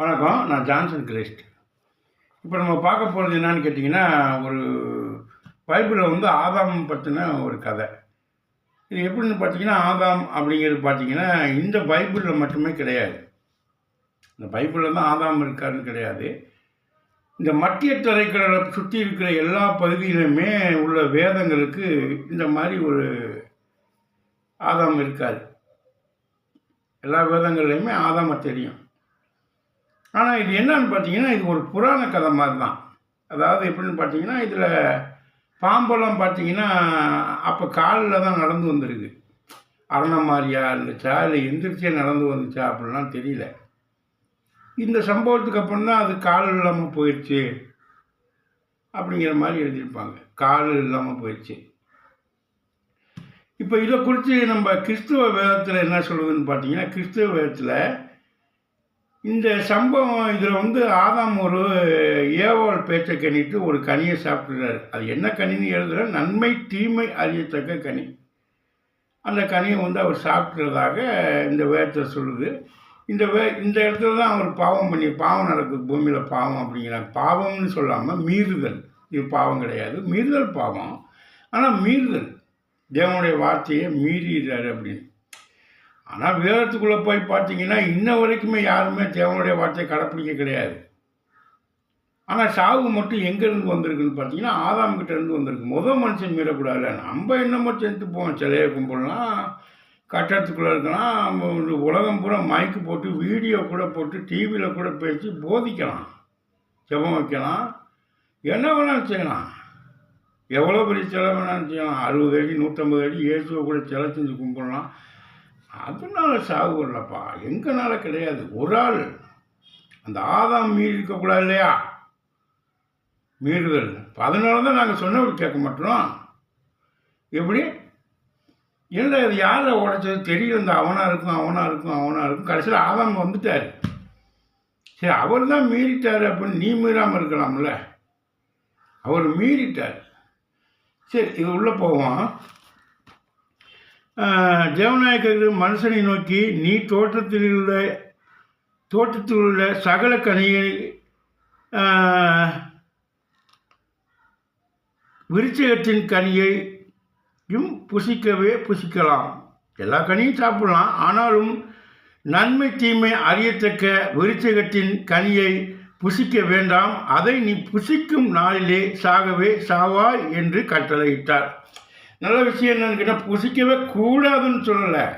வணக்கம் நான் Johnson Christ. இப்போ நம்ம பார்க்க போகிறது என்னன்னு கேட்டிங்கன்னா ஒரு பைபிளில் வந்து ஆதாம் பற்றின ஒரு கதை. இது எப்படின்னு பார்த்தீங்கன்னா ஆதாம் அப்படிங்கிறது பார்த்தீங்கன்னா இந்த பைபிளில் மட்டுமே கிடையாது. இந்த பைபிளில் தான் ஆதாம் இருக்காருன்னு கிடையாது. இந்த மத்திய தரைக்கடலை சுற்றி இருக்கிற எல்லா பகுதியிலுமே உள்ள வேதங்களுக்கு இந்த மாதிரி ஒரு ஆதாம் இருக்காது எல்லா வேதங்கள்லையுமே ஆதாம தெரியும். ஆனால் இது என்னன்னு பார்த்தீங்கன்னா இது ஒரு புராண கதை மாதிரி தான் அதாவது எப்படின்னு பார்த்தீங்கன்னா இதில் பாம்பெல்லாம் பார்த்தீங்கன்னா அப்போ காலில் தான் நடந்து வந்திருக்கு. அரணை மாதிரியா இருந்துச்சா இல்லை எந்திரிச்சே நடந்து வந்துச்சா அப்படிலாம் தெரியல. இந்த சம்பவத்துக்கு அப்புறம் தான் அது கால் இல்லாமல் போயிடுச்சு அப்படிங்கிற மாதிரி எழுதியிருப்பாங்க. கால் இல்லாமல் போயிடுச்சு இப்போ இதை குறித்து நம்ம கிறிஸ்துவ வேதத்தில் என்ன சொல்லுதுன்னு பார்த்தீங்கன்னா கிறிஸ்துவ வேதத்தில் இந்த சம்பவம் இதில் வந்து ஆதாம் ஒரு ஏவாள் பேச்சை கணிட்டு ஒரு கனியை சாப்பிட்றாரு. அது என்ன கனின்னு எழுதுற நன்மை தீமை அறியத்தக்க கனி. அந்த கனியை வந்து அவர் சாப்பிட்றதாக இந்த வேதத்தில் சொல்லுது. இந்த வே இந்த இடத்துல தான் அவர் பாவம் பண்ணி பாவம் நடக்குது பூமியில் பாவம் அப்படிங்கிறாங்க. பாவம்னு சொல்லாமல் மீறுதல். இது பாவம் கிடையாது. மீறுதல் பாவம். ஆனால் மீறுதல். தேவனுடைய வார்த்தையை மீறிடுறாரு அப்படின்னு. ஆனால் வேதத்துக்குள்ளே போய் பார்த்தீங்கன்னா இன்ன வரைக்குமே யாருமே தேவனுடைய வார்த்தையை கடைப்பிடிக்க கிடையாது. ஆனால் சாவு மட்டும் எங்கேருந்து வந்திருக்குன்னு பார்த்தீங்கன்னா ஆதாம் கிட்டேருந்து வந்திருக்கு. முதல் மனுஷன் மீறக்கூடாது. நம்ம என்னமோ சேர்த்து போவோம். சிலையை கும்பிடலாம் கட்டடத்துக்குள்ளே இருக்கலாம் உலகம் பூரா மைக்கு போட்டு வீடியோ கூட போட்டு டிவியில் கூட பேசி போதிக்கலாம். ஜெபம் வைக்கலாம். என்ன வேணாலும் செய்யலாம். எவ்வளோ பெரிய சிலை வேணாலும் செய்யலாம். அறுபது அடி நூற்றம்பது அடி இயேசுவை கூட சிலை செஞ்சு கும்பிடலாம். அதனால சாவு இல்லைப்பா. எங்கனால கிடையாது. ஒரு ஆள் அந்த ஆதாம் மீறி இருக்கக்கூடாது இல்லையா? மீறுதல். அதனால தான் நாங்கள் சொன்னபடி கேட்க மாட்டோம். எப்படி? இல்லை அது யாரை உடைச்சது? தெரியல. இந்த அவனாக இருக்கும் அவனாக இருக்கும் அவனாக இருக்கும். கடைசியில் ஆதாம் வந்துட்டார். சரி அவர் தான் மீறிட்டார் அப்படின்னு நீ மீறாமல் இருக்கலாம்ல. அவர் மீறிட்டார். சரி இது உள்ளே போவோம். தேவநாயகர்கள் மனுஷனை நோக்கி நீ தோட்டத்தில் உள்ள தோட்டத்தில் உள்ள சகல கனியை விருச்சகத்தின் கனியையும் புசிக்கவே புசிக்கலாம். எல்லா கனியும் சாப்பிடலாம். ஆனாலும் நன்மை தீமை அறியத்தக்க விருச்சகத்தின் கனியை புசிக்க வேண்டாம். அதை நீ புசிக்கும் நாளிலே சாகவே சாவாய் என்று கட்டளையிட்டார். நல்ல விஷயம் என்னன்னு கேட்டால் புசிக்கவே கூடாதுன்னு சொல்லலை.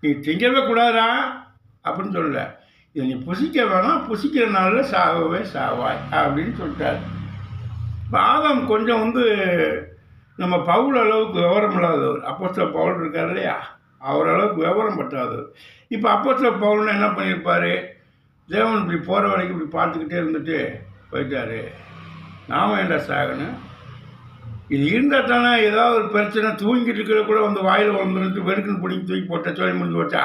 நீ திங்கவே கூடாதா? அப்படின்னு சொல்லலை. இதை நீ புசிக்க வேணாம் புசிக்கிற நாளில் சாகவே சாவாய் அப்படின்னு சொல்லிட்டார். பாதம் கொஞ்சம் வந்து நம்ம பவுல் அளவுக்கு விவரம் இல்லாதவர். அப்போ பவுல் இருக்கார் இல்லையா? அவர் அளவுக்கு விவரம் பற்றாதவர். இப்போ அப்போ பவுல்னு என்ன பண்ணியிருப்பார்? தேவன் இப்படி போகிற வரைக்கும் இப்படி பார்த்துக்கிட்டே இருந்துட்டு போயிட்டாரு. நாம் ஏண்டா சாகணும்? இது இருந்தால் தானே ஏதாவது ஒரு பிரச்சனை தூங்கிட்டு இருக்கிற கூட வந்து வாயில் வந்துட்டு வெறுக்குன்னு பிடிங்கி தூக்கி போட்ட சொல்லி முடிஞ்சு வச்சா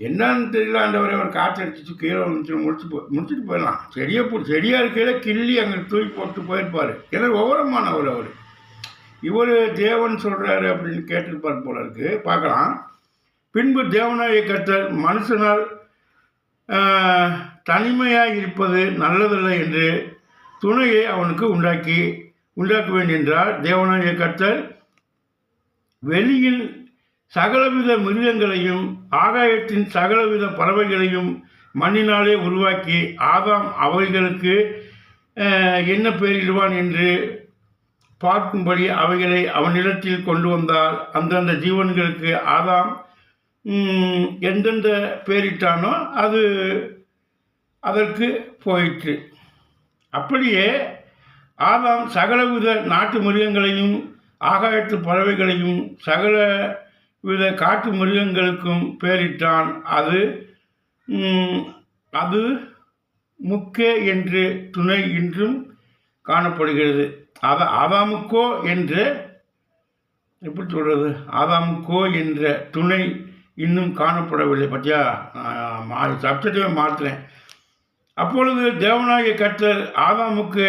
என்னன்னு தெரியல ஆண்டவரை அவர் காற்றடிச்சு கீழே வந்துச்சு முடிச்சு போ முடிச்சுட்டு போயிடலாம். செடியை போ செடியாக இருக்கையில கிள்ளி அங்கே தூக்கி போட்டு போயிருப்பார். ஏன்னா விவரமானவர் அவர். இவர் தேவன் சொல்கிறாரு அப்படின்னு கேட்டிருப்பார் போல இருக்கு. பார்க்கலாம். பின்பு தேவனாய கத்தர் மனுஷனால் தனிமையாக இருப்பது நல்லதில்லை என்று துணையை அவனுக்கு உண்டாக்கி உண்டாக்க என்றார். தேவனாய கர்த்தர் வெளியில் சகலவித மிருகங்களையும் ஆகாயத்தின் சகலவித பறவைகளையும் மண்ணினாலே உருவாக்கி ஆதாம் அவைகளுக்கு என்ன பெயரிடுவான் என்று பார்க்கும்படி அவைகளை அவனிடத்தில் கொண்டு வந்தால் அந்தந்த ஜீவன்களுக்கு ஆதாம் எந்தெந்த பேரிட்டானோ அது அதற்கு போயிற்று. அப்படியே ஆதாம் சகலவித நாட்டு மிருகங்களையும் ஆகாயத்து பறவைகளையும் சகல வித காட்டு மிருகங்களுக்கும் பெயரிட்டான். அது அது முக்கே என்று துணை இன்றும் காணப்படுகிறது. அத ஆதாமுக்கோ என்ற எப்படி சொல்கிறது ஆதாமுக்கோ என்ற துணை இன்னும் காணப்படவில்லை பற்றியா மா சப்ஜெக்டே மாற்றுறேன் அப்பொழுது தேவநாயக கற்றர் ஆதாமுக்கு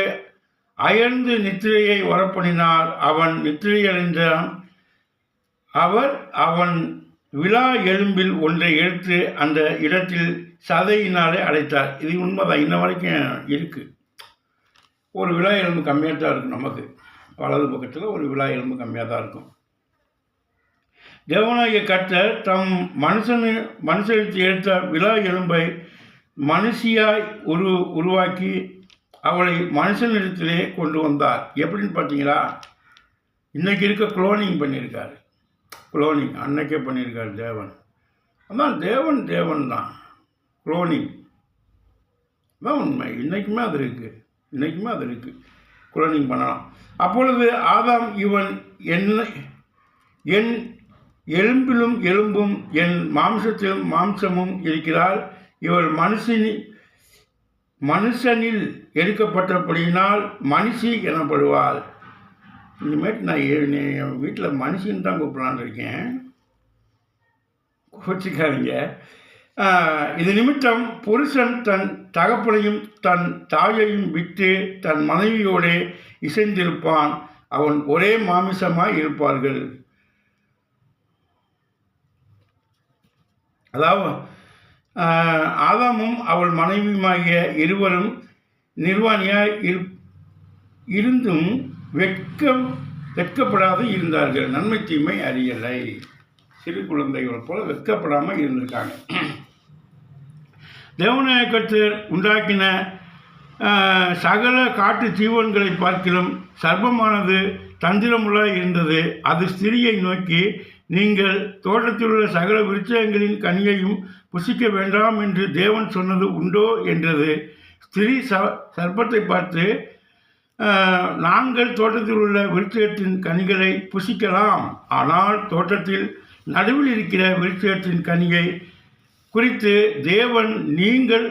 அயர்ந்து நித்திரையை வரப்பணினால் அவன் நித்திரையடைந்தான் அவர் அவன் விழா எலும்பில் ஒன்றை எடுத்து அந்த இடத்தில் சதையினாலே அடைத்தார். இது உண்மைதான். இன்ன வரைக்கும் இருக்குது ஒரு விழா எலும்பு கம்மியாக தான் இருக்கும் நமக்கு. வலது பக்கத்தில் ஒரு விழா எலும்பு கம்மியாக தான் இருக்கும். தேவனாகிய கர்த்தர் தம் மனுஷனு மனுஷனுக்கு எடுத்த விழா எலும்பை மனுஷியாய் உரு உருவாக்கி அவளை மனுஷனிடத்திலே கொண்டு வந்தார். எப்படின்னு பார்த்தீங்களா? இன்னைக்கு இருக்க குளோனிங் பண்ணியிருக்காரு. குளோனிங் அன்னைக்கே பண்ணியிருக்காரு தேவன். அதான் தேவன் தேவன் தான். குளோனிங் தான் உண்மை. இன்றைக்குமே அது இருக்குது இன்றைக்குமே அது இருக்குது குளோனிங் பண்ணலாம். அப்பொழுது ஆதாம் இவன் என்ன என் எலும்பிலும் எலும்பும் என் மாம்சத்திலும் மாம்சமும் இருக்கிறாள். இவள் மனுஷனி மனுஷனில் எடுக்கப்பட்டபடியினால் மனுஷி எனப்படுவாள். இனிமேட்டு நான் என் வீட்டில் மனுஷின்னு தான் கூப்பிடலான்னு இருக்கேன் கோச்சிக்காதீங்க இது நிமித்தம் புருஷன் தன் தகப்பனையும் தன் தாயையும் விட்டு தன் மனைவியோடு இசைந்திருப்பான். அவன் ஒரே மாமிசமாக இருப்பார்கள். அதாவது ஆதாமும் அவள் மனைவியுமாகிய இருவரும் நிர்வாணியாய் இருந்தும் வெட்கம் வெட்கப்படாது இருந்தார்கள். நன்மை தீமை அறியலை. சிறு குழந்தைகள் போல வெட்கப்படாமல் இருந்திருக்காங்க. தேவநாயகத்தர் உண்டாக்கின சகல காட்டு ஜீவன்களை பார்க்கிலும் சர்ப்பமானது தந்திரமுள்ள இருந்தது. அது ஸ்திரியை நோக்கி நீங்கள் தோட்டத்தில் உள்ள சகல விருட்சங்களின் கனியையும் புசிக்க வேண்டாம் என்று தேவன் சொன்னது உண்டோ என்றது. ஸ்திரீ ச சர்ப்பத்தை பார்த்து நாங்கள் தோட்டத்தில் உள்ள விருட்சகத்தின் கனிகளை புசிக்கலாம். ஆனால் தோட்டத்தில் நடுவில் இருக்கிற விருட்சகத்தின் கனியை குறித்து தேவன் நீங்கள்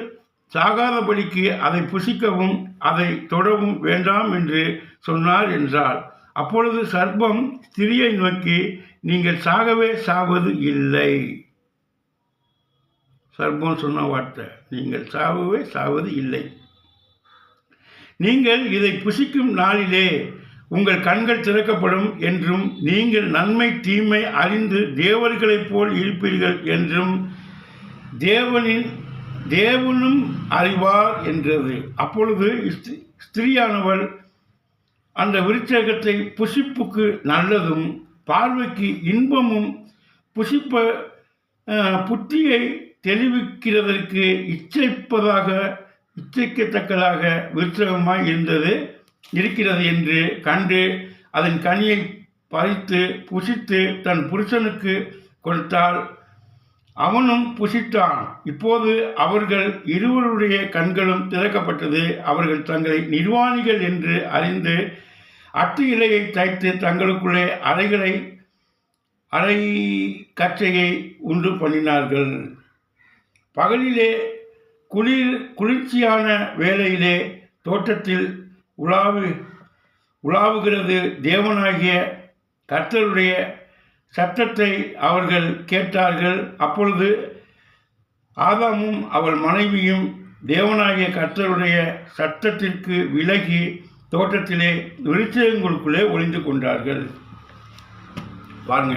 சாகாதபடிக்கு அதை புசிக்கவும் அதை தொடவும் வேண்டாம் என்று சொன்னார் என்றார். அப்பொழுது சர்ப்பம் ஸ்திரியை நோக்கி நீங்கள் சாகவே சாவது இல்லை. சர்பம் சொன்ன வார்த்தை. நீங்கள் சாகவே சாவது இல்லை. நீங்கள் இதை புசிக்கும் நாளிலே உங்கள் கண்கள் திறக்கப்படும் என்றும் நீங்கள் நன்மை தீமை அறிந்து தேவர்களைப் போல் இருப்பீர்கள் என்றும் தேவனின் தேவனும் அறிவார் என்றது. அப்பொழுது ஸ்தி- ஸ்திரீயானவள் அந்த விருச்சகத்தை புசிப்புக்கு நல்லதும் பார்வைக்கு இன்பமும் புசிப்ப புத்தியை தெளிவிக்கிறதற்கு இச்சைப்பதாக இச்சைக்கத்தக்கதாக விருத்தகமாய் இருந்தது இருக்கிறது என்று கண்டு அதன் கனியை பறித்து புசித்து தன் புருஷனுக்கு கொடுத்தால் அவனும் புசித்தான். இப்போது அவர்கள் இருவருடைய கண்களும் திறக்கப்பட்டது. அவர்கள் தங்களை நிர்வாணிகள் என்று அறிந்து அட்டு இலையை தைத்து தங்களுக்குள்ளே அறைகளை அறை கச்சையை உண்டு பண்ணினார்கள். பகலிலே குளிர் குளிர்ச்சியான வேலையிலே தோட்டத்தில் உலாவு உலாவுகிறது தேவனாகிய கர்த்தருடைய சத்தத்தை அவர்கள் கேட்டார்கள். அப்பொழுது ஆதாமும் அவள் மனைவியும் தேவனாகிய கர்த்தருடைய சத்தத்திற்கு விலகி தோட்டத்திலே விருட்சங்களுக்குள்ளே ஒளிந்து கொண்டார்கள். பாருங்க.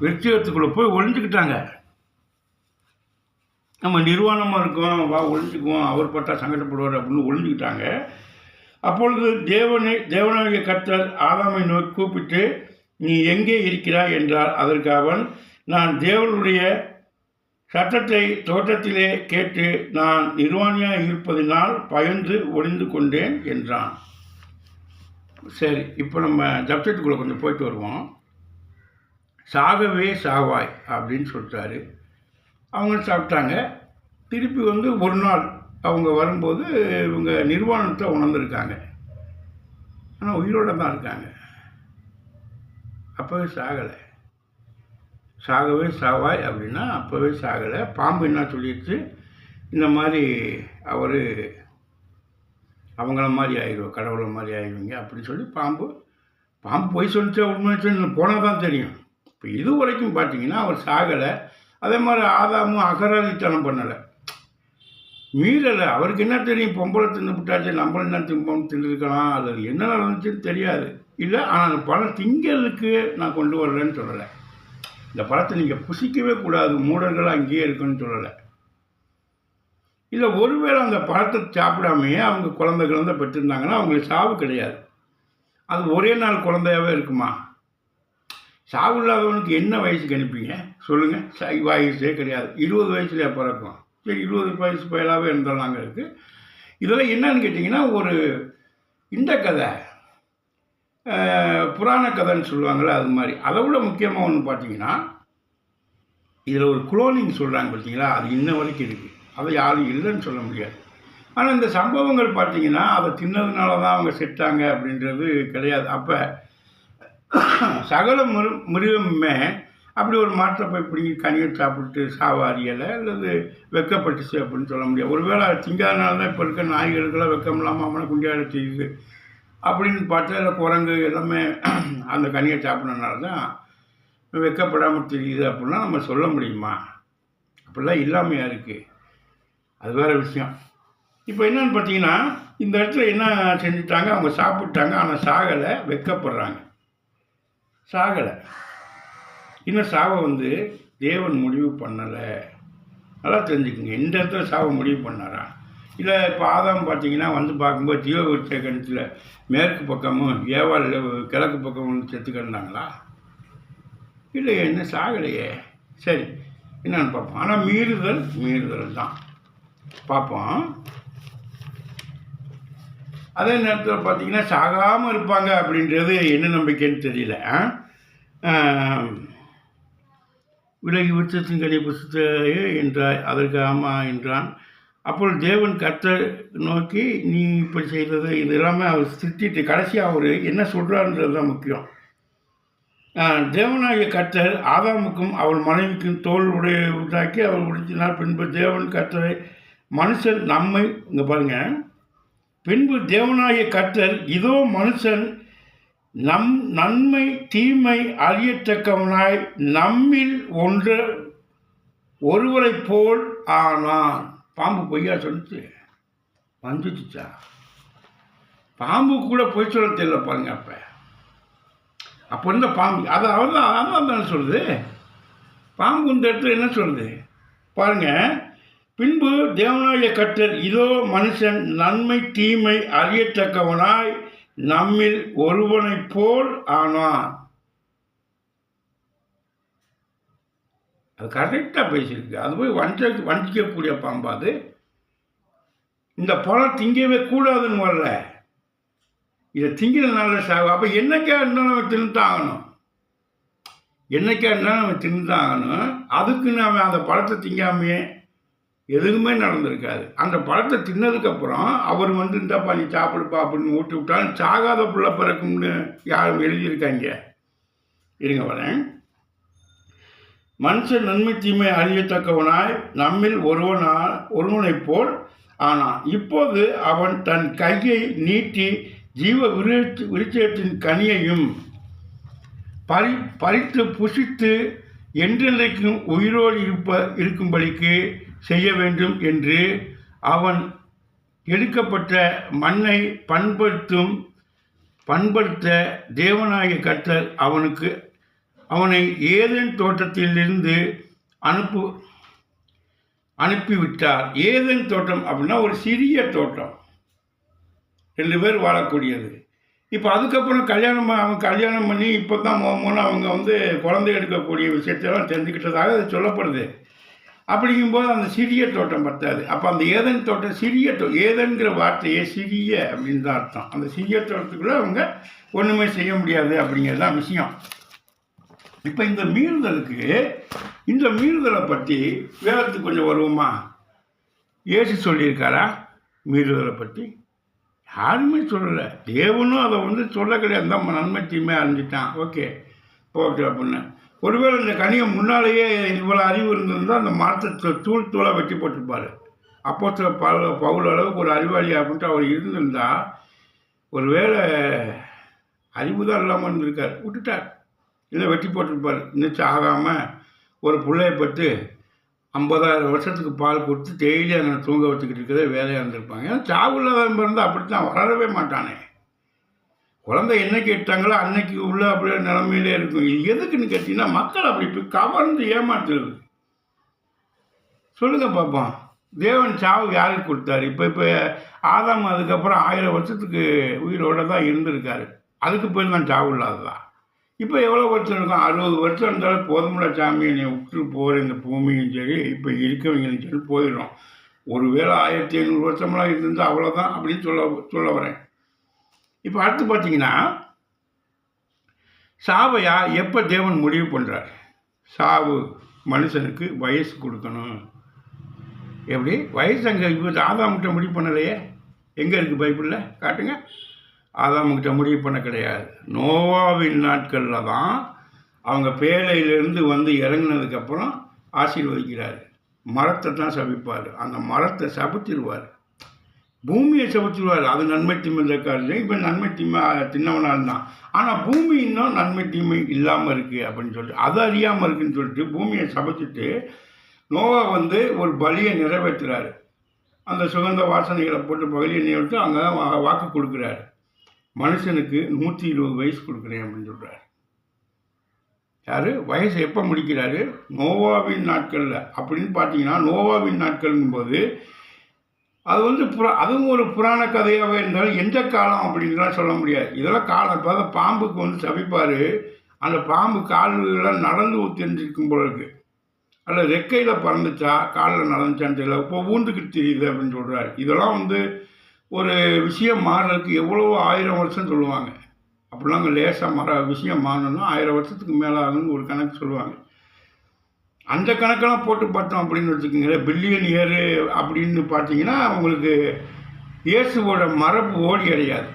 விருட்சகத்துக்குள்ளே போய் ஒளிஞ்சுக்கிட்டாங்க. நம்ம நிர்வாணமாக இருக்கோம் வா ஒளிஞ்சுக்குவோம் அவர் பட்டா சங்கடப்படுவார் அப்படின்னு ஒளிஞ்சுக்கிட்டாங்க. அப்பொழுது தேவனை தேவனாகிய கர்த்தர் ஆதாமை நோக்கி கூப்பிட்டு நீ எங்கே இருக்கிறாய்? என்றார். அதற்கு அவன் நான் தேவனுடைய சட்டத்தை தோட்டத்திலே கேட்டு நான் நிர்வாணியாக இருப்பதினால் பயந்து ஒளிந்து கொண்டேன் என்றான். சரி இப்போ நம்ம ஜப்தத்துக்குள்ளே கொஞ்சம் போயிட்டு வருவோம். சாகவே சாவாய் அப்படின்னு சொல்லிட்டாரு. அவங்க சாப்பிட்டாங்க. திருப்பி வந்து ஒரு நாள் அவங்க வரும்போது இவங்க நிர்வாணத்தை உணர்ந்துருக்காங்க. ஆனால் உயிரோடு தான் இருக்காங்க. அப்போவே சாகலை. சாகவே சாவாய் அப்படின்னா அப்போவே சாகலை. பாம்பு என்ன சொல்லிடுச்சு இந்த மாதிரி அவர் அவங்கள மாதிரி ஆயிடுவோம் கடவுளை மாதிரி ஆயிடுவீங்க அப்படின்னு சொல்லி பாம்பு பாம்பு போய் சொல்லிச்சா உண்மை போனால் தான் தெரியும். இப்போ இது வரைக்கும் பார்த்தீங்கன்னா அவர் சாகலை. அதே மாதிரி ஆதாமும் அகராதித்தனம் பண்ணலை. மீறலை. அவருக்கு என்ன தெரியும்? பொம்பளை தின்னு விட்டாச்சு நம்மள என்ன திம்பம் தின்னுருக்கலாம். அது என்ன நடந்துச்சுன்னு தெரியாது. இல்லை ஆனால் அந்த பணம் திங்கிறதுக்கு நான் கொண்டு வரலன்னு சொல்லலை. இந்த பழத்தை நீங்கள் புசிக்கவே கூடாது. மூடர்களாக அங்கேயே இருக்குன்னு சொல்லலை. இல்லை ஒருவேளை அந்த பழத்தை சாப்பிடாமையே அவங்க குழந்தை குழந்தை பெற்றிருந்தாங்கன்னா அவங்களுக்கு சாவு கிடையாது. அது ஒரே நாள் குழந்தையாகவே இருக்குமா? சாவு இல்லாதவனுக்கு என்ன வயசுக்கு அனுப்பிங்க சொல்லுங்கள் சை வயசே கிடையாது. இருபது வயசுல பிறக்கும். சரி இருபது வயசு பயலாகவே இருந்துடலாங்க இருக்குது இதெல்லாம் என்னன்னு கேட்டிங்கன்னா ஒரு இந்த கதை புராண கதைன்னு சொல்லுவாங்கள்ல அது மாதிரி. அதை விட முக்கியமாக ஒன்று பார்த்தீங்கன்னா இதில் ஒரு குளோனிங் சொல்கிறாங்க பார்த்தீங்களா? அது இன்ன வரைக்கும் இருக்குது அதை யாரும் இல்லைன்னு சொல்ல முடியாது. ஆனால் இந்த சம்பவங்கள் பார்த்தீங்கன்னா அதை தின்னதுனால தான் அவங்க செட்டாங்க அப்படின்றது கிடையாது. அப்போ சகல மிரு மிருகமுமே அப்படி ஒரு மாற்றை போய் பிடிங்கி கனியை சாப்பிட்டு சாவாரியலை அல்லது வெக்கப்பட்டுச்சு அப்படின்னு சொல்ல முடியாது. ஒருவேளை திங்காதனால தான் இப்போ இருக்க நாய்களுக்கெல்லாம் வெக்கம் இல்லாமல் அவனை குண்டியாட செய்யுது. அப்படின்னு பார்த்தா இல்லை குரங்கு எல்லாமே அந்த கனியை சாப்பிட்றதுனால தான் வெக்கப்படாமல் தெரியுது அப்படின்னா நம்ம சொல்ல முடியுமா? அப்படிலாம் இல்லாமையா இருக்குது அது வேறு விஷயம். இப்போ என்னென்னு பார்த்தீங்கன்னா இந்த இடத்துல என்ன செஞ்சுட்டாங்க? அவங்க சாப்பிட்டாங்க ஆனால் சாகலை வெக்கப்படுறாங்க. சாகலை. இன்னும் சாவை வந்து தேவன் முடிவு பண்ணலை. நல்லா தெரிஞ்சுக்கோங்க. இந்த இடத்துல சாவை முடிவு பண்ணாரா? இல்லை இப்போ ஆதாம் பார்த்தீங்கன்னா வந்து பார்க்கும்போது ஜீவ விருத்த கணத்தில் மேற்கு பக்கமும் ஏவாள் கிழக்கு பக்கமும் செத்து கிடந்தாங்களா? இல்லை என்ன சாகலையே. சரி என்னென்னு பார்ப்போம். ஆனால் மீறுதல் மீறுதல் தான். பார்ப்போம். அதே நேரத்தில் பார்த்தீங்கன்னா சாகாமல் இருப்பாங்க அப்படின்றது என்ன நம்பிக்கைன்னு தெரியல. ஆ? விலகி விருட்சத்தின் கனி புஸ்தத்தையே என்றாய். அதற்கு ஆமா என்றான். அப்பொழுது தேவன் கர்த்தர் நோக்கி நீ இப்படி செய்தது இது எல்லாமே அவர் திட்டிட்டு கடைசியாக அவர் என்ன சொல்கிறாருன்றது தான் முக்கியம். தேவனாகிய கர்த்தர் ஆதாமுக்கும் அவள் மனைவிக்கும் தோல் உடைய உண்டாக்கி அவள் உடுத்தினார். பின்பு தேவன் கர்த்தரை மனுஷன் நம்மை இங்கே பாருங்க பின்பு தேவனாகிய கர்த்தர் இதோ மனுஷன் நம் நன்மை தீமை அறியத்தக்கவனாய் நம்மில் ஒன்று ஒருவரைப் போல் ஆனான். பாம்பு பொய்யா சொல்லிச்சு வந்துச்சுச்சா பாம்பு கூட பொய் சொல்ல தெரியல பாருங்க அப்போ. அப்போ இருந்த பாம்பு? அது அவர் தான் அதான் தானே சொல்லுது? பாம்பு இந்த இடத்துல என்ன சொல்லுது? பாருங்க. பின்பு தேவனாய கர்த்தர் இதோ மனுஷன் நன்மை தீமை அறியத்தக்கவனாய் நம்மில் ஒருவனைப் போல் ஆனான் அது கரெக்டாக பேசியிருக்கு. அது போய் வஞ்ச வஞ்சிக்கக்கூடிய பாம்பு அது. இந்த பழம் திங்கவே கூடாதுன்னு வரல. இதை திங்கிறதுனால சாகும் அப்போ என்னைக்கா இருந்தாலும் அவன் தின்னுதான் ஆகணும் என்னைக்கா இருந்தாலும் அவன் தின்னுதான் ஆகணும் அதுக்கு நாம அந்த பழத்தை திங்காமையே எதுவுமே நடந்திருக்காது. அந்த பழத்தை தின்னதுக்கப்புறம் அவர் வந்து இந்தாப்பா நீ சாப்பிடுப்பா அப்படின்னு ஊட்டி விட்டாலும் சாகாத புள்ள பிறக்கும்னு யாரும் எழுதியிருக்காங்க. இருங்க வரேன். மனுஷன் நன்மை தீமை அறியத்தக்கவனாய் நம்மில் ஒருவனா ஒருவனைப் போல் ஆனான். இப்போது அவன் தன் கையை நீட்டி ஜீவ விருட்ச விருட்சத்தின் கனியையும் பறி பறித்து புசித்து என்றென்றைக்கும் உயிரோடு இருப்ப இருக்கும்படிக்கு செய்ய வேண்டும் என்று அவன் எடுக்கப்பட்ட மண்ணை பண்படுத்தும் பண்படுத்த தேவனாய கர்த்தர் அவனுக்கு அவனை ஏதேன் தோட்டத்திலிருந்து அனுப்பு அனுப்பிவிட்டார். ஏதேன் தோட்டம் அப்படின்னா ஒரு சிறிய தோட்டம். ரெண்டு பேர் வாழக்கூடியது. இப்போ அதுக்கப்புறம் கல்யாணம் அவன் கல்யாணம் பண்ணி இப்போ தான் மூணு அவங்க வந்து குழந்தை எடுக்கக்கூடிய விஷயத்தெல்லாம் தெரிஞ்சுக்கிட்டதாக அது சொல்லப்படுது. அப்படிங்கும்போது அந்த சிறிய தோட்டம் பத்தாது. அப்போ அந்த ஏதன் தோட்டம் சிறிய தோ ஏதன்கிற வார்த்தையே சிறிய அப்படின்னு தான் அர்த்தம். அந்த சிறிய தோட்டத்துக்குள்ளே அவங்க ஒன்றுமே செய்ய முடியாது அப்படிங்கிறது தான் விஷயம். இப்போ இந்த மீறுதலுக்கு இந்த மீறுதலை பற்றி வேதத்துக்கு கொஞ்சம் வருவோமா? ஏசு சொல்லியிருக்காரா? மீறுதலை பற்றி யாருமே சொல்லலை. தேவனும் அதை வந்து சொல்ல கிடையாது. நம்ம நன்மை தீமை அறிஞ்சிட்டான். ஓகே. போட்டு அப்படின்னு ஒருவேளை இந்த கனியம் முன்னாலேயே இவ்வளோ அறிவு இருந்திருந்தால் அந்த மரத்தை தூ- தூள் தூளாக வெட்டி போட்டிருப்பார். அப்போ பல பவுல் அளவுக்கு ஒரு அறிவாளி அப்படின்ட்டு அவர் இருந்திருந்தால் ஒருவேளை அறிவு தான் இல்லாமல் இருந்திருக்கார். விட்டுட்டார். இல்லை வெட்டி போட்டிருப்பார். இன்னும் ஆகாமல் ஒரு பிள்ளையை பட்டு ஐம்பதாயிரம் வருஷத்துக்கு பால் கொடுத்து டெய்லி அங்கே தூங்க வச்சுக்கிட்டு இருக்கிறதே வேலையாக இருந்திருப்பாங்க. ஏன்னா சாவு இல்லாத இருந்தால் அப்படி தான் வளரவே மாட்டானே. குழந்தை என்ன கேட்டாங்களோ அன்னைக்கு உள்ள அப்படியே நிலமையிலே இருக்கும். எதுக்குன்னு கேட்டிங்கன்னா மக்கள் அப்படி இப்போ கவர்ந்து ஏமாற்றுறது சொல்லுங்க பார்ப்போம் தேவன் சாவு யாருக்கு கொடுத்தாரு? இப்போ இப்போ ஆதாம் அதுக்கப்புறம் ஆயிரம் வருஷத்துக்கு உயிரோட தான் இருந்திருக்காரு. அதுக்கு பேர் தான் சாவு இல்லாததான் இப்போ எவ்வளோ வருஷம் இருக்கும்? அறுபது வருஷம் இருந்தாலும் போதுமுடா சாமி என்னை விட்டு போகிற இந்த பூமியும் சரி இப்போ இருக்கவங்களும் சரி போயிடும். ஒருவேளை ஆயிரத்தி ஐநூறு வருஷம்லாம் இருந்தால் அவ்வளோதான் அப்படின்னு சொல்ல சொல்ல வரேன். இப்போ அடுத்து பார்த்தீங்கன்னா சாவையா எப்போ தேவன் முடிவு பண்ணுறார் சாவு மனுஷனுக்கு வயசு கொடுக்கணும். எப்படி? வயசு அங்கே இப்போ ஆதாம்கிட்ட முடிவு பண்ணலையே? எங்கே இருக்குது பைபிளில்? காட்டுங்க. ஆதாமுக்கிட்ட முடிவு பண்ண கிடையாது. நோவாவின் நாட்களில் தான் அவங்க பேழையிலேருந்து வந்து இறங்குனதுக்கப்புறம் ஆசீர்வதிக்கிறார். மரத்தை தான் சபிப்பார். அந்த மரத்தை சபிச்சிருவார் பூமியை சபிச்சிருவார் அது நன்மை தீமை இருக்காரு இப்போ நன்மை தீமை தின்னவனாக இருந்தான் ஆனால் பூமி இன்னும் நன்மை தீமை இல்லாமல் இருக்குது அப்படின்னு சொல்லிட்டு அது அறியாமல் இருக்குன்னு சொல்லிட்டு பூமியை சபிச்சிட்டு நோவா வந்து ஒரு பலியை நிறைவேற்றுறாரு. அந்த சுகந்த வாசனைகளை போட்டு பலியை நிறைவேற்றி அங்கே தான் வாக்கு கொடுக்குறாரு. மனுஷனுக்கு நூற்றி இருபது வயசு கொடுக்குறேன் அப்படின்னு சொல்கிறார் யார்? வயசு எப்போ முடிக்கிறாரு? நோவாவின் நாட்களில். அப்படின்னு பார்த்தீங்கன்னா நோவாவின் நாட்கள்ங்கும்போது அது வந்து புற அதுவும் ஒரு புராண கதையாகவே இருந்தாலும் எந்த காலம் அப்படின்லாம் சொல்ல முடியாது. இதெல்லாம் காலம் இப்போ பாம்புக்கு வந்து சபிப்பார். அந்த பாம்பு கால்கள்லாம் நடந்து தெரிஞ்சிருக்கும் போல இருக்கு. அல்ல ரெக்கையில் பறந்துச்சா காலில் நடந்துச்சான்னு தெரியல. இப்போ ஊந்துக்கிட்டு தெரியுது அப்படின்னு சொல்கிறாரு இதெல்லாம் வந்து ஒரு விஷயம் மாறுறதுக்கு எவ்வளோ ஆயிரம் வருஷம் சொல்லுவாங்க. அப்படிலாம் அங்கே லேசாக மாற விஷயம் மாறணும்னா ஆயிரம் வருஷத்துக்கு மேலே ஆகுன்னு ஒரு கணக்கு சொல்லுவாங்க. அந்த கணக்கெல்லாம் போட்டு பார்த்தோம் அப்படின்னு வச்சுக்கோங்களேன். பில்லியன் இயரு அப்படின்னு பார்த்தீங்கன்னா உங்களுக்கு இயேசுவோட மரபு ஓடி அடையாது.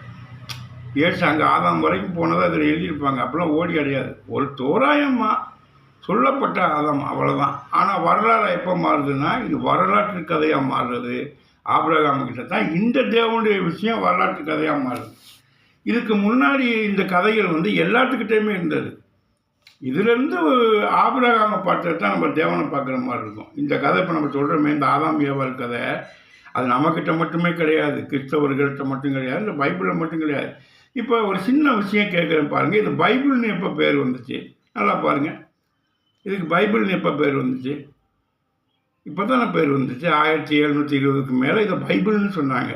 இயேசு அங்கே ஆதாம் வரைக்கும் போனதாக அதில் எழுதியிருப்பாங்க. அப்போல்லாம் ஓடி அடையாது. ஒரு தோராயமாக சொல்லப்பட்ட ஆதாம் அவ்வளோதான் ஆனால் வரலாறு எப்போ மாறுதுன்னா இது வரலாற்று கதையாக மாறுறது. ஆபிரகாம கிட்ட தான் இந்த தேவனுடைய விஷயம் வரலாற்று கதையாக மாறுது. இதுக்கு முன்னாடி இந்த கதைகள் வந்து எல்லாத்துக்கிட்டேயுமே இருந்தது. இதுலேருந்து ஆபிரகாம பார்த்தது தான் நம்ம தேவனை பார்க்குற மாதிரி இருக்கும். இந்த கதை இப்போ நம்ம சொல்கிறோமே இந்த ஆதாம் ஏவர் கதை அது நம்மக்கிட்ட மட்டுமே கிடையாது கிறிஸ்தவர்கள்ட்ட மட்டும் கிடையாது இந்த பைபிளில் மட்டும் கிடையாது. இப்போ ஒரு சின்ன விஷயம் கேட்குறேன் பாருங்கள் இது பைபிள்னு எப்போ பேர் வந்துச்சு? நல்லா பாருங்கள் இதுக்கு பைபிள்னு எப்போ பேர் வந்துச்சு? இப்போ தானே பேர் வந்துச்சு. ஆயிரத்தி எழுநூற்றி இருபதுக்கு மேலே இதை பைபிள்னு சொன்னாங்க.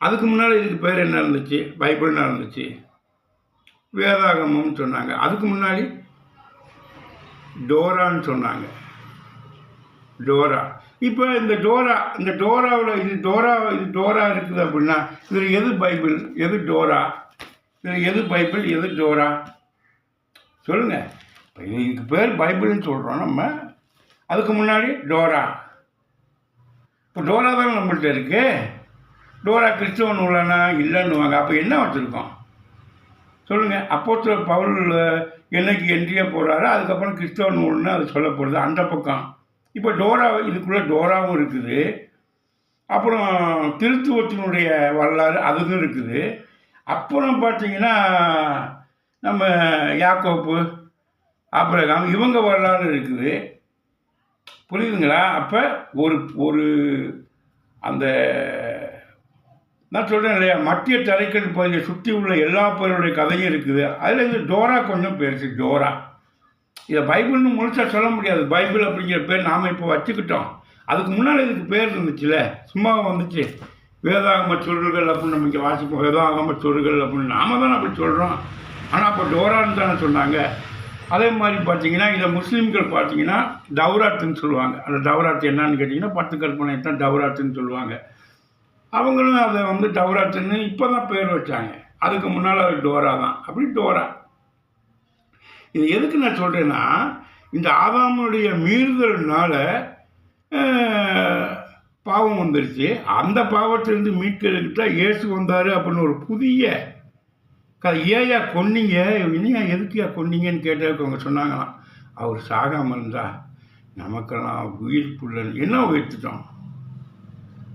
அதுக்கு முன்னால் இதுக்கு பேர் என்ன இருந்துச்சு? பைபிள்னு இருந்துச்சு. வேதாகமம்னு சொன்னாங்க. அதுக்கு முன்னாடி டோரான்னு சொன்னாங்க. டோரா. இப்போ இந்த டோரா இந்த டோராவில் இது டோரா இது டோரா இருக்குது அப்படின்னா இதில் எது பைபிள் எது டோரா? இதில் எது பைபிள் எது டோரா? சொல்லுங்கள் இதுக்கு பேர் பைபிள்னு சொல்கிறோம் நம்ம. அதுக்கு முன்னாடி டோரா. இப்போ டோரா தான் நம்மள்கிட்ட இருக்குது டோரா கிறிஸ்துவ நூலானா இல்லைன்னுவாங்க. அப்போ என்ன வச்சுருக்கோம்? சொல்லுங்கள் அப்போ பவுல் என்னைக்கு என்ட்ரியாக போகிறாரோ அதுக்கப்புறம் கிறிஸ்தவ நூல்னு அது சொல்லப்படுது அந்த பக்கம். இப்போ டோரா இதுக்குள்ளே டோராவும் இருக்குது. அப்புறம் திருத்துவத்தினுடைய வரலாறு அதுவும் இருக்குது. அப்புறம் பார்த்தீங்கன்னா நம்ம யாக்கோப்பு அப்புறம் இவங்க வரலாறு இருக்குது. புரியுதுங்களா? அப்போ ஒரு ஒரு அந்த நான் சொல்கிறேன் இல்லையா? மத்திய தரைக்கடல் பகுதியை சுற்றி உள்ள எல்லா பேருடைய கதையும் இருக்குது. அதில் இது டோரா கொஞ்சம் பெருசு டோரா. இதை பைபிள்னு முழுசாக சொல்ல முடியாது. பைபிள் அப்படிங்கிற பேர் நாம் இப்போ வச்சுக்கிட்டோம். அதுக்கு முன்னால் இதுக்கு பேர் இருந்துச்சுல? சும்மா வந்துச்சு. வேதாகம சொல்கள் அப்படின்னு நம்ம இங்கே வாசிப்போம். வேதாகம சொல்கள் அப்படின்னு நாம தான் அப்படி சொல்கிறோம் ஆனால் அப்போ டோரான்னு தானே சொன்னாங்க. அதே மாதிரி பார்த்தீங்கன்னா இதை முஸ்லீம்கள் பார்த்தீங்கன்னா டவுராத்துன்னு சொல்லுவாங்க. அந்த டவுராத்து என்னன்னு கேட்டிங்கன்னா பத்து கற்பனை தான் டவுராத்துன்னு சொல்லுவாங்க. அவங்களும் அதை வந்து டவுராத்துன்னு இப்போ தான் பேர் வச்சாங்க. அதுக்கு முன்னால் அது டோரா தான். அப்படி டோரா இது எதுக்கு நான் சொல்கிறேன்னா இந்த ஆதாமுடைய மீறுதல்னால பாவம் வந்துருச்சு. அந்த பாவத்திலிருந்து மீட்கிறதுக்கு தான் இயேசு வந்தார் அப்படின்னு ஒரு புதிய க ஏயா கொன்னீங்க. இனியா எதுக்குயா கொன்னீங்கன்னு கேட்டதுக்கு அவங்க சொன்னாங்களாம். அவர் சாகாமல் இருந்தா நமக்கெல்லாம் உயிர் புள்ளன் என்ன உயிர்த்துட்டோம்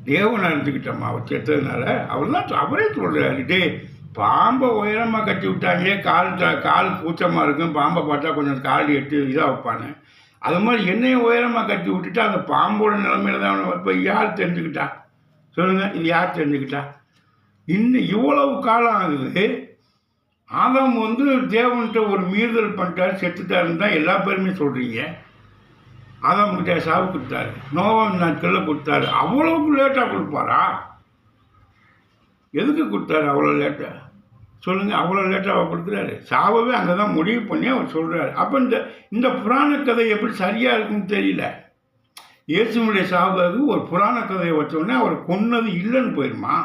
தேவனை இருந்துக்கிட்டோம் அவர் செத்ததுனால. அவர் தான் அவரே சொல்கிறாரு டே பாம்பை உயரமாக கட்டி விட்டாங்க கால் கால் கூச்சமாக இருக்கும். பாம்பை பார்த்தா கொஞ்சம் கால் எட்டு இதாக வைப்பானு. அது மாதிரி என்னையும் உயரமாக கட்டி விட்டுட்டு அந்த பாம்போட நிலைமையில தான் இப்போ யார் தெரிஞ்சுக்கிட்டா? சொல்லுங்கள் இது யார் தெரிஞ்சுக்கிட்டா? இன்னும் இவ்வளவு காலம் ஆகுது. ஆதாம் வந்து தேவன்கிட்ட ஒரு மீறுதல் பண்ணிட்டார் செத்துட்டாருன்னு தான் எல்லா பேருமே சொல்கிறீங்க அதான் கிட்ட சாவு கொடுத்தாரு. நோவம் நாட்களில் கொடுத்தாரு. அவ்வளவுக்கு லேட்டாக கொடுப்பாரா? எதுக்கு கொடுத்தாரு அவ்வளோ லேட்டாக சொல்லுங்கள் அவ்வளோ லேட்டாக கொடுக்குறாரு. சாவவே அங்கே தான் முடிவு பண்ணி அவர் சொல்கிறாரு அப்போ இந்த இந்த புராண கதை எப்படி சரியாக இருக்குன்னு தெரியல. இயேசுனுடைய சாவுக்கு ஒரு புராண கதையை வச்சோடனே அவர் கொன்னது இல்லைன்னு போயிருமா?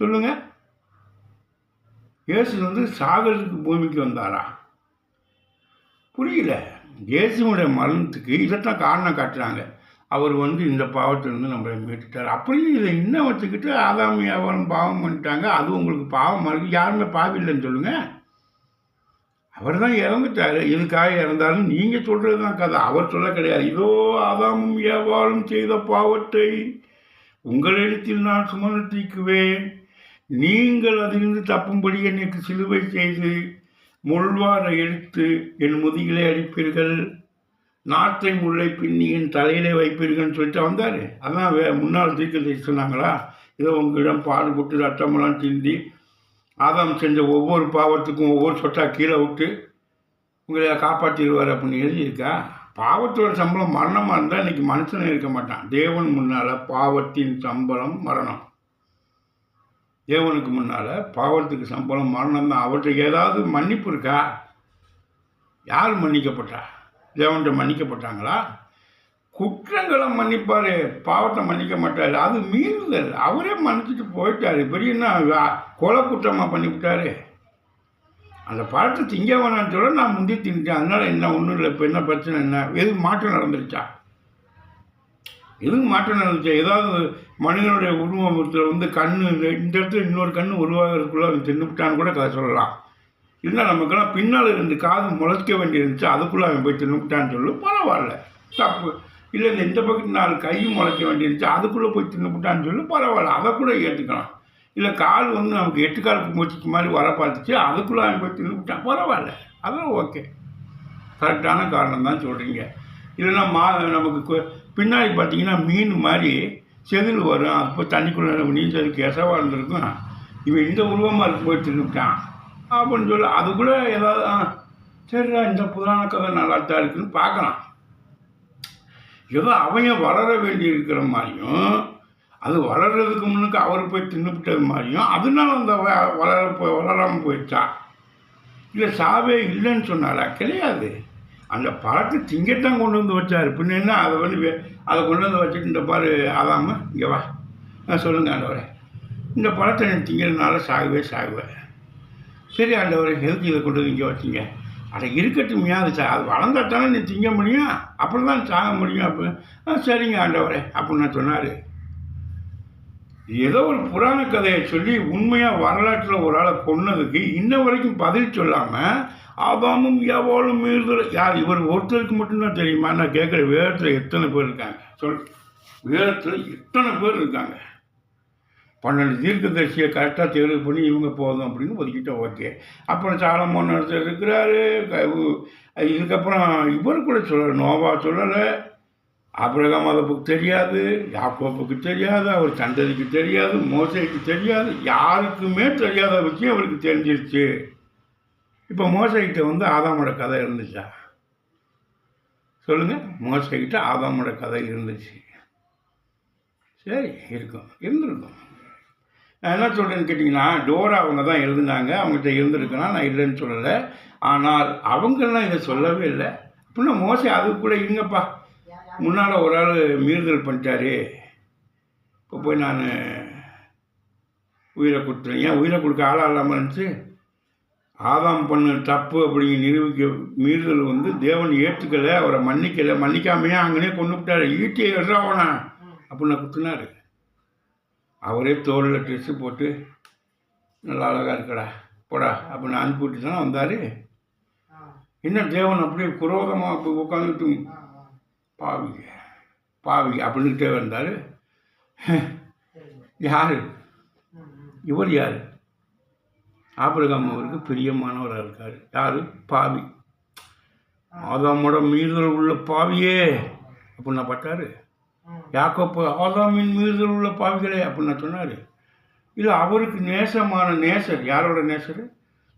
சொல்லுங்கள் இயேசு வந்து சாகருக்கு பூமிக்கு வந்தாரா? புரியல. இயேசுனுடைய மரணத்துக்கு இதைத்தான் காரணம் காட்டுறாங்க. அவர் வந்து இந்த பாவத்திலிருந்து நம்மளை மீட்டுட்டார். அப்படியும் இதை இன்னும் வச்சுக்கிட்டு ஆதாம் வியாபாரம் பாவம் பண்ணிட்டாங்க. அது உங்களுக்கு பாவம் இருக்குது யாருமே பாவம் இல்லைன்னு சொல்லுங்க. அவர் தான் இறந்துட்டார். இதுக்காக இறந்தாலும் நீங்கள் சொல்கிறது தான் கதை. அவர் சொல்ல கிடையாது. இதோ ஆதாமும் வியாபாரம் செய்த பாவத்தை உங்களிடத்தில் நான் சுமந்து தீக்குவேன் நீங்கள் அதிலிருந்து தப்பும்படி எனக்கு சிலுவை செய்து முள்வாரை எழுத்து என் முதுகிலே அடிப்பீர்கள். நாட்டை முல்லை பின்னியின் தலையிலே வைப்பீர்கள்னு சொல்லிட்டு வந்தார். அதான் வே முன்னாள் தீர்க்கத்தை சொன்னாங்களா? இதை உங்களிடம் பாடுபட்டு ரத்தமெல்லாம் சிந்தி ஆதாம் செஞ்ச ஒவ்வொரு பாவத்துக்கும் ஒவ்வொரு சொட்டாக கீழே விட்டு உங்களை காப்பாற்றிடுவார் அப்படின்னு எழுதியிருக்கா? பாவத்தோட சம்பளம் மரணமாக இருந்தால் இன்னைக்கு மனுஷனே இருக்க மாட்டான். தேவன் முன்னால் பாவத்தின் சம்பளம் மரணம். தேவனுக்கு முன்னால் பாவத்துக்கு சம்பளம் மரணம் தான் அவர்கிட்ட ஏதாவது மன்னிப்பு இருக்கா? யார் மன்னிக்கப்பட்டா? தேவன்கிட்ட மன்னிக்கப்பட்டாங்களா? குற்றங்களை மன்னிப்பார் பாவத்தை மன்னிக்க மாட்டார் அது மீறுதல். அவரே மன்னிச்சுட்டு போயிட்டார். பெரிய என்ன கொலை குற்றமாக பண்ணிவிட்டாரு. அந்த பழத்தை திங்க வேணாம்னு சொல்ல நான் முந்தி தின்ட்டேன். அதனால் என்ன ஒன்றும் இல்லை. இப்போ என்ன பிரச்சனை என்ன? எதுவும் மாற்றம் நடந்துருச்சா? எதுவும் மாற்றம் நடந்துச்சா? ஏதாவது மனிதனுடைய உருவத்தில் வந்து கண் இந்த இந்த இடத்துல இன்னொரு கண் உருவாகிறதுக்குள்ள அவன் தின்னுவிட்டான்னு கூட கதை சொல்லலாம். இல்லை நமக்கெல்லாம் பின்னால் இருந்து காது முளைக்க வேண்டியிருந்துச்சு அதுக்குள்ளே அவன் போய் தின்னுவிட்டான்னு சொல்லு பரவாயில்ல. தப்பு. இல்லை இந்த இந்த பக்கத்து நாலு கை முளைக்க வேண்டியிருந்துச்சு அதுக்குள்ளே போய் தின்னுவிட்டான்னு சொல்லி பரவாயில்ல. அதை கூட ஏற்றுக்கலாம் இல்லை கால் வந்து நமக்கு எட்டு கால் மூச்சுக்கு மாதிரி வர பார்த்துச்சு அதுக்குள்ளே அவன் போய் தின்னுவிட்டான் பரவாயில்ல. அதெல்லாம் ஓகே. கரெக்டான காரணம் தான் சொல்கிறீங்க இல்லைன்னா மா நமக்கு பின்னாடி பார்த்தீங்கன்னா மீன் மாதிரி செதில் வரும் அது போய் தண்ணிக்குள்ளே நீச்சலுக்கு எசவாக இருந்திருக்கும். இவன் இந்த உருவமாக இருக்கு போய் தின்னுட்டான். அப்படின்னு சொல்லி அதுக்குள்ளே ஏதாவது ஆ சரிடா இந்த புராண கதை நல்லா தான் இருக்குன்னு பார்க்கலாம். ஏதோ அவன் வளர வேண்டி இருக்கிற மாதிரியும் அது வளர்றதுக்கு முன்னுக்கு அவர் போய் தின்னுபிட்டது மாதிரியும் அதனால அந்த வ- வளர போய் வளராமல் போயிடுச்சா? இல்லை சாவே இல்லைன்னு சொன்னாரா கிடையாது. அந்த பழத்தை திங்கத்தான் கொண்டு வந்து வச்சார். பின்னா என்ன அதை வந்து அதை கொண்டு வந்து வச்சுட்டு இந்த பாரு ஆகாமல் இங்கே வா. நான் சொல்லுங்கள் ஆண்டவரே. இந்த பழத்தை நீ திங்கிறதுனால சாகவே சாகுவேன் சரி ஆண்டவரே எதுக்கு இதை கொண்டு வந்து இங்கே வச்சீங்க? அதை இருக்கட்டும் அது சா அது வளர்ந்தா தானே நீ திங்க முடியும். அப்புறம் தான் சாக முடியும் அப்போ. ஆ சரிங்க ஆண்டவரே அப்படின்னு நான் சொன்னார். ஏதோ ஒரு புராண கதையை சொல்லி உண்மையாக வரலாற்றில் ஒரு ஆளை கொன்னதுக்கு இன்ன வரைக்கும் பதில் சொல்லாமல் ஆபாமும் யாவாலும் மீறுதல். யார் இவர் ஒருத்தருக்கு மட்டும்தான் தெரியுமா? நான் கேட்குற வேதத்தில் எத்தனை பேர் இருக்காங்க? சொல் வேதத்தில் எத்தனை பேர் இருக்காங்க? பன்னெண்டு தீர்க்கதரிசியை கரெக்டாக தேர்வு பண்ணி இவங்க போதும் அப்படின்னு ஒதுக்கிட்டா ஓகே. அப்புறம் சாலமோன் ஒருத்தர் இருக்கிறாரு. இதுக்கப்புறம் இவர் கூட சொல்லலை நோவா சொல்லலை. அப்ரகம் அதை புக்கு தெரியாது யாக்கோப்புக்கு தெரியாது அவர் சந்ததிக்கு தெரியாது மோசைக்கு தெரியாது யாருக்குமே தெரியாத விஷயம் அவருக்கு தெரிஞ்சிருச்சு. இப்போ மோசைக்கிட்ட வந்து ஆதாமோட கதை இருந்துச்சா? சொல்லுங்கள் மோசைக்கிட்ட ஆதாமோட கதை இருந்துச்சு. சரி இருக்கும். இருந்திருக்கும். நான் என்ன சொல்கிறேன்னு கேட்டிங்கன்னா டோரா அவங்க தான் எழுதுனாங்க. அவங்ககிட்ட இருந்திருக்கலாம் நான் இல்லைன்னு சொல்லலை. ஆனால் அவங்கெல்லாம் இதை சொல்லவே இல்லை. அப்படின்னா மோசை அது கூட இருங்கப்பா. முன்னால் ஒரு ஆள் மீறுதல் பண்ணிட்டாரு. இப்போ போய் நான் உயிரை கொடுத்துறேன். ஏன் உயிரை கொடுக்க ஆளாக இல்லாமல் இருந்துச்சு? ஆதாம் பண்ண தப்பு அப்படிங்க நிரூபிக்க மீறுதல் வந்து தேவன் ஏற்றுக்கலை அவரை மன்னிக்கலை மன்னிக்காமையே அங்கனே கொண்டு விட்டாரு. ஈட்டியை எட்றாவனா அப்படின்னு குத்துனாரு. அவரே தோளில் ட்ரெஸ்ஸு போட்டு நல்லா அழகாக இருக்கடா போடா அப்படின்னு அனுப்பிவிட்டு தானே வந்தார். என்ன தேவன் அப்படியே குரோகமாக அப்படி உட்காந்துட்டு பாவி பாவி அப்படின்னுட்டே வந்தார். யார்? இவர் யார்? ஆபிரகாம் அவருக்கு பிரியமானவராக இருக்கார் யார்? பாவி. ஆதாமோட மீறுதல் உள்ள பாவியே. அப்படின்னா பட்டாரு. யாக்கோப்பு ஆதாமின் மீறுதல் உள்ள பாவிகளே அப்படின்னு சொன்னார். இல்லை அவருக்கு நேசமான நேசர். யாரோட நேசர்?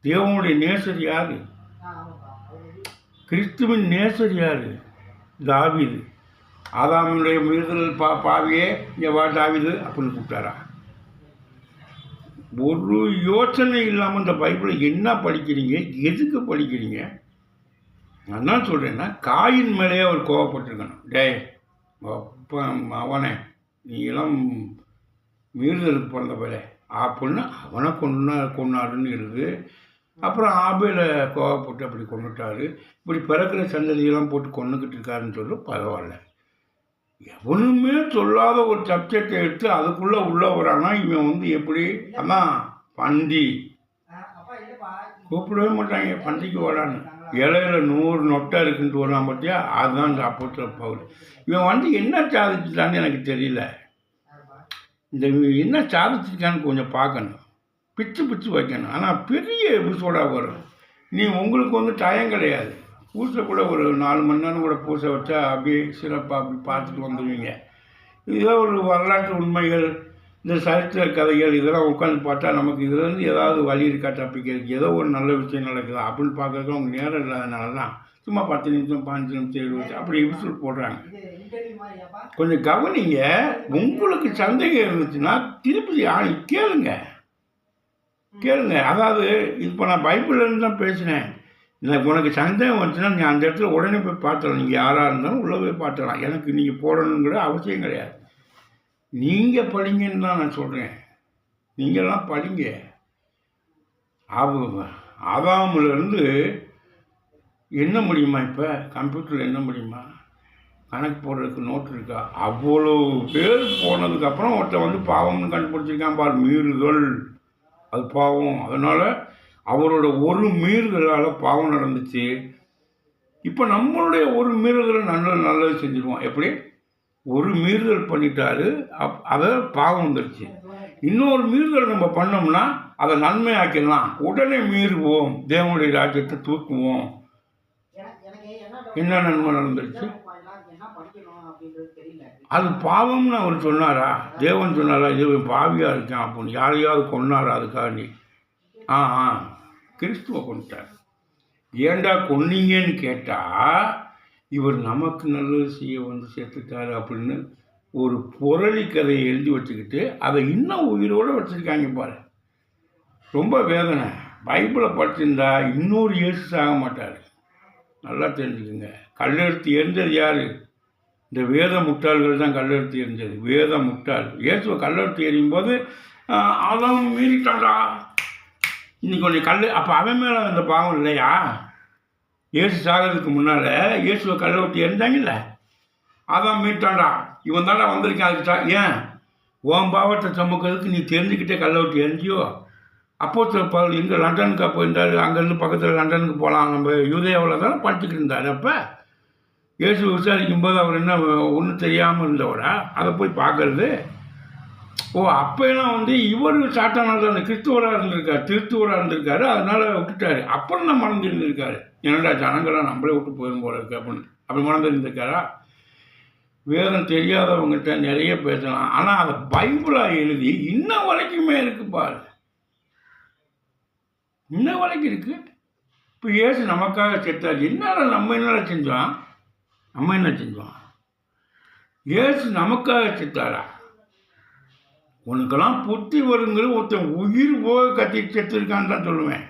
தேவனுடைய நேசர் யார்? கிறிஸ்துவின் நேசர் யார்? தாவிது. ஆதாமினுடைய மீறுதல் பா பாவியே. இங்கே வா தாவிது அப்படின்னு கூப்பிட்டாரா? ஒரு யோசனை இல்லாமல் இந்த பைபிளை என்ன படிக்கிறீங்க? எதுக்கு படிக்கிறீங்க? நான் என்ன சொல்கிறேன்னா காயின் மேலேயே அவர் கோவப்பட்டிருக்கணும். டேய் அப்பா அவனே நீலாம் மீறுதலுக்கு பிறந்த போல. அப்படின்னு அவனை கொண்டா கொண்டாடுன்னு இருக்குது அப்புறம் ஆபேல கோவப்பட்டு அப்படி கொண்டுட்டாரு இப்படி பிறக்கிற சந்ததியெல்லாம் போட்டு கொண்டுக்கிட்டு இருக்காருன்னு சொல்லி பரவாயில்ல. எவனுமே சொல்லாத ஒரு சப்ஜெக்டை எடுத்து அதுக்குள்ளே உள்ள வரானா இவன் வந்து எப்படி? அதான் பந்தி கூப்பிடவே மாட்டாங்க பந்திக்கு வரான்னு. இலையில நூறு நொட்டை இருக்குன்ட்டு வருவான் பார்த்தியா அதுதான் இந்த அப்போத்த பவுல். இவன் வந்து என்ன சாதிச்சுட்டான்னு எனக்கு தெரியல. இந்த என்ன சாதிச்சிருக்கான்னு கொஞ்சம் பார்க்கணும். பிச்சு பிச்சு வைக்கணும். ஆனால் பெரிய எபிசோடாக வரும். நீ உங்களுக்கு வந்து டயம் கிடையாது. பூசை கூட ஒரு நாலு மணி நேரம் கூட பூசை வச்சா அப்படியே சிறப்பாக அப்படி பார்த்துட்டு வந்துடுவீங்க. இதோ ஒரு வரலாற்று உண்மைகள் இந்த சரித்திர கதைகள் இதெல்லாம் உட்காந்து பார்த்தா நமக்கு இதுலேருந்து ஏதாவது வழி இருக்கா தப்பிக்கிறதுக்கு? ஏதோ ஒரு நல்ல விஷயம் நடக்குதா. அப்படின்னு பார்க்கறதுக்கு அவங்க நேரம் இல்லாதனால தான் சும்மா பத்து நிமிஷம் பாஞ்சு நிமிஷம் இருபது அப்படி எபிசோட் போடுறாங்க. கொஞ்சம் கவனிங்க. உங்களுக்கு சந்தேகம் இருந்துச்சுன்னா திருப்பதி ஆ கேளுங்க. கேளுங்க. அதாவது இப்போ நான் பைபிள்லேருந்து தான் பேசினேன். எனக்கு உனக்கு சந்தேகம் வந்துச்சுன்னா நீ அந்த இடத்துல உடனே போய் பார்த்துடலாம். நீங்கள் யாராக இருந்தாலும் உள்ளே போய் பார்த்துடலாம். எனக்கு நீங்கள் போடணுங்கிற அவசியம் கிடையாது. நீங்கள் படிங்கன்னு தான் நான் சொல்கிறேன் நீங்கள்லாம் படிங்க. அவ ஆதாமிலிருந்து என்ன முடியுமா இப்போ? கம்ப்யூட்டரில் என்ன முடியுமா? கணக்கு போடுறதுக்கு நோட்டு இருக்கா? அவ்வளோ பேர் போனதுக்கப்புறம் ஒருத்தன் வந்து பாவம்னு கண்டுபிடிச்சிருக்கான் பார். மீறுதல். அது பாவம். அதனால் அவரோட ஒரு மீறுதலால் பாவம் நடந்துச்சு. இப்போ நம்மளுடைய ஒரு மீறுதலை நல்ல நல்லது செஞ்சுருவோம். எப்படி? ஒரு மீறுதல் பண்ணிட்டாரு அப் அதை பாவம் வந்துருச்சு. இன்னொரு மீறுதல் நம்ம பண்ணோம்னா அதை நன்மையாக்கிடலாம். உடனே மீறுவோம். தேவனுடைய ராஜ்யத்தை தூக்குவோம். என்ன நன்மை நடந்துருச்சு? அது பாவம்னு அவர் சொன்னாரா? தேவன் சொன்னாரா இது பாவியாக இருக்கான். அப்படின்னு யாரையாவது கொன்னாரா அதுக்காண்டி? ஆ ஆ. கிறிஸ்துவ கொண்டுட்டார் ஏண்டா கொன்னீங்கன்னு கேட்டால் இவர் நமக்கு நல்லது செய்ய வந்து சேர்த்துட்டாரு அப்படின்னு ஒரு புரளி கதையை எழுதி வச்சுக்கிட்டு அதை இன்னும் உயிரோடு வச்சுருக்காங்க பாரு. ரொம்ப வேதனை. பைபிளை படிச்சிருந்தா இன்னொரு இயேசு சாக மாட்டார். நல்லா தெரிஞ்சுக்குங்க. கல்லெடுத்து எரிஞ்சது யார்? இந்த வேத முட்டாள்கள் தான் கல்லெடுத்து எரிஞ்சது வேத முட்டாள். இயேசுவை கல்லெடுத்து எறியும் போது அதான் மீறிட்டாடா இன்றைக்கி இன்னைக்கு கொஞ்சம் கல் அப்போ அவன் மேலே அந்த பாவம் இல்லையா? இயேசு சாகிறதுக்கு முன்னால் இயேசுவை கல்லை விட்டு எரிஞ்சாங்கல்ல அதான் மீட்டான்டா. இவன் தாண்டா வந்திருக்கான் அதுக்கு ஏன்? உன் பாவத்தை சுமக்கிறதுக்கு நீ தெரிஞ்சுக்கிட்டே கல்லை விட்டு எரிஞ்சியோ அப்போ பவுல் இங்கே லண்டனுக்கு இருந்தார் அங்கேருந்து பக்கத்தில் லண்டனுக்கு போகலாம் நம்ம யூதேயாவில் தானே படிச்சுக்கிட்டு இருந்தார். அப்போ இயேசு விசாரிக்கும் போது அவர் என்ன ஒன்றும் தெரியாமல் இருந்தவரா? அதை போய் பார்க்கறது. ஓ அப்போலாம் வந்து இவர் சாத்தானால் தான். கிறிஸ்துவராக இருந்திருக்காரு திருத்துவராக இருந்திருக்காரு அதனால விட்டுட்டாரு. அப்புறம் தான் மறந்துருந்திருக்காரு என்னடா ஜனங்களாக நம்மளே விட்டு போயிடும் போல இருக்கு அப்படின்னு. அப்படி மறந்துருந்திருக்காரா வேதம் தெரியாதவங்ககிட்ட நிறைய பேசலாம். ஆனால் அதை பைபிளாக எழுதி இன்ன வரைக்குமே இருக்கு பாரு. இன்ன வரைக்கும் இருக்கு. இப்போ ஏசு நமக்காக செத்தார். என்னடா நம்ம என்னடா செஞ்சோம்? நம்ம என்ன செஞ்சோம்? ஏசு நமக்காக செத்தாரா? உனக்கெல்லாம் புத்தி வருங்கிறது ஒருத்தன் உயிர் போக கத்தி செத்துருக்கான்னு தான் சொல்லுவேன்.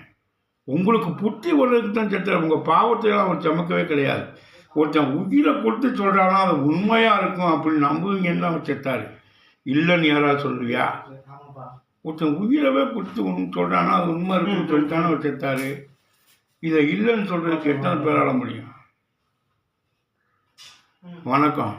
உங்களுக்கு புத்தி வர்றதுக்கு தான் செத்துற உங்கள் பாவத்தையெல்லாம் அவர் சமக்கவே கிடையாது. ஒருத்தன் உயிரை கொடுத்து சொல்கிறானா அது உண்மையாக இருக்கும் அப்படின்னு நம்புவீங்கன்னு அவர் செத்தாரு. இல்லைன்னு யாராவது சொல்லுவியா? ஒருத்தன் உயிரவே கொடுத்து உன் சொல்கிறானா அது உண்மை இருக்குன்னு சொல்லித்தானே அவர் செத்தாரு. இதை இல்லைன்னு சொல்கிறதுக்கு எத்தனை பேரால முடியும்? வணக்கம்.